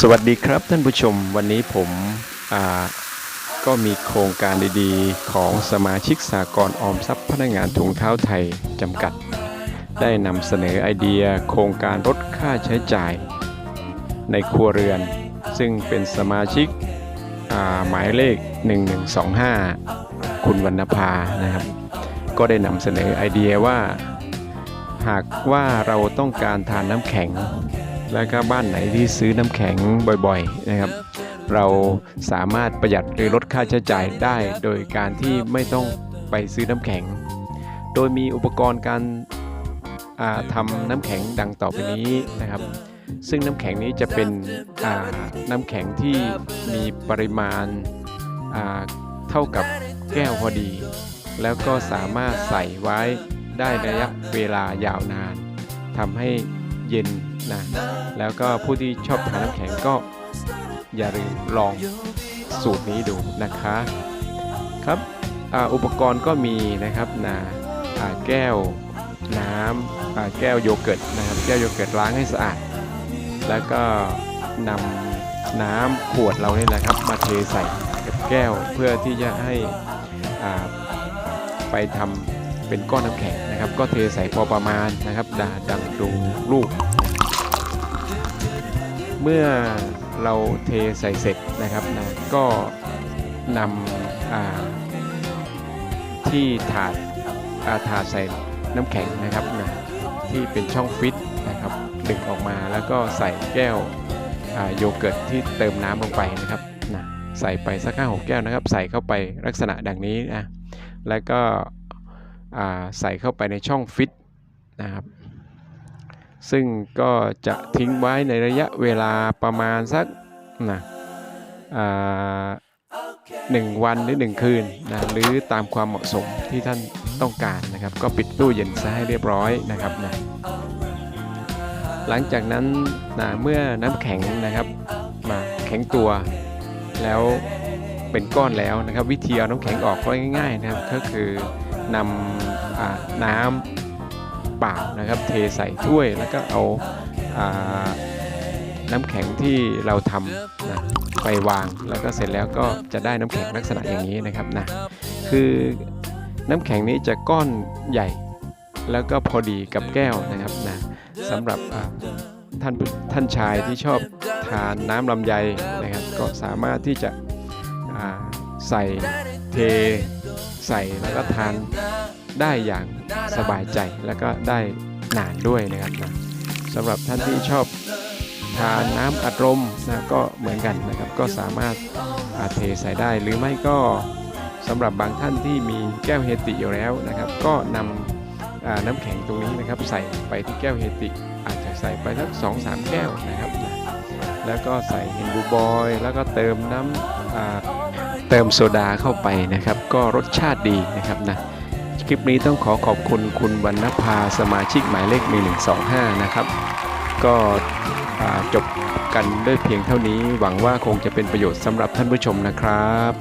สวัสดีครับท่านผู้ชมวันนี้ผมก็มีโครงการดีๆ ของสมาชิกสากลออมทรัพย์พนักงานถุงเท้าไทยจำกัด ได้นำเสนอไอเดียโครงการลดค่าใช้จ่าย ในครัวเรือน ซึ่งเป็นสมาชิกหมายเลข 1125 คุณวรรณภานะครับ ก็ได้นำเสนอไอเดียว่า หากว่าเราต้องการทานน้ำแข็ง แล้วก็บ้านไหนที่ซื้อน้ำแข็งบ่อยๆนะครับ เราสามารถประหยัดหรือลดค่าใช้จ่ายได้โดยการที่ไม่ต้องไปซื้อน้ำแข็ง โดยมีอุปกรณ์การอ่าทำน้ำแข็งดังต่อไปนี้นะครับ ซึ่งน้ำแข็งนี้จะเป็นน้ำแข็งที่มีปริมาณาเท่ากับแก้วพอดี แล้วก็สามารถใส่ไว้ได้ระยะเวลายาวนานทำให้เย็น นะแล้วก็ผู้ที่ชอบทานน้ำแข็งก็อย่าลืมลองสูตรนี้ดูนะคะครับออุปกรณ์ก็มีนะครับนะแก้วน้ำแก้วโยเกิร์ตนะครับแก้วโยเกิร์ตล้างให้สะอาด แล้วก็นำน้ำขวดเราเนี่ยนะครับมาเทใส่กับแก้วเพื่อที่จะให้ไปทำเป็นก้อนน้ำแข็งนะครับ ก็เทใส่พอประมาณนะครับดาดังดูลูก เมื่อเราเทใส่เสร็จนะครับนะก็นำที่ถาดอาถาดใส่น้ำแข็งนะครับนะที่เป็นช่องฟิตนะครับดึงออกมาแล้วก็ใส่แก้วโยเกิร์ตที่เติมน้ำลงไปนะครับนะใส่ไปสักห้าหกแก้วนะครับ ใส่เข้าไปลักษณะดังนี้นะแล้วก็ใส่เข้าไปในช่องฟิตนะครับ ซึ่งก็จะทิ้งไว้ในระยะเวลาประมาณสักนะหนึ่งวันหรือหนึ่งคืนนะหรือตามความเหมาะสมที่ท่านต้องการนะครับ ก็ปิดตู้เย็นซะให้เรียบร้อยนะครับนะหลังจากนั้นนะเมื่อน้ำแข็งนะครับมาแข็งตัว แล้วเป็นก้อนแล้วนะครับ วิธีเอาน้ำแข็งออกก็ง่ายๆนะครับก็คือนำอน้ำ เปล่านะครับ เทใส่ถ้วยแล้วก็เอาอาน้ำแข็งที่เราทำนะไปวางแล้วก็เสร็จแล้วก็จะได้น้ำแข็งลักษณะอย่างนี้นะครับนะคือน้ำแข็งนี้จะก้อนใหญ่ แล้วก็พอดีกับแก้วนะครับนะสำหรับท่านท่านชายที่ชอบทานน้ำลำไยนะครับ ก็สามารถที่จะใส่เทใส่แล้วก็ทาน ได้อย่างสบายใจแล้วก็ได้นานด้วยนะครับนะสำหรับท่านที่ชอบทานน้ำอัดลมนะก็เหมือนกันนะครับ ก็สามารถอาเทใส่ได้หรือไม่ก็สำหรับบางท่านที่มีแก้วเฮติอยู่แล้วนะครับ ก็นำน้ำแข็งตรงนี้นะครับ ใส่ไปที่แก้วเฮติ อาจจะใส่ไปสักสองสามแก้วนะครับนะแล้วก็ใส่เฮนบูบอยแล้วก็เติมน้ำเติมโซดาเข้าไปนะครับ ก็รสชาติดีนะครับนะ คลิปนี้ต้องขอขอบคุณคุณวรรณภาสมาชิกหมายเลข 1125 นะครับ ก็จบกันด้วยเพียงเท่านี้ หวังว่าคงจะเป็นประโยชน์สำหรับท่านผู้ชมนะครับ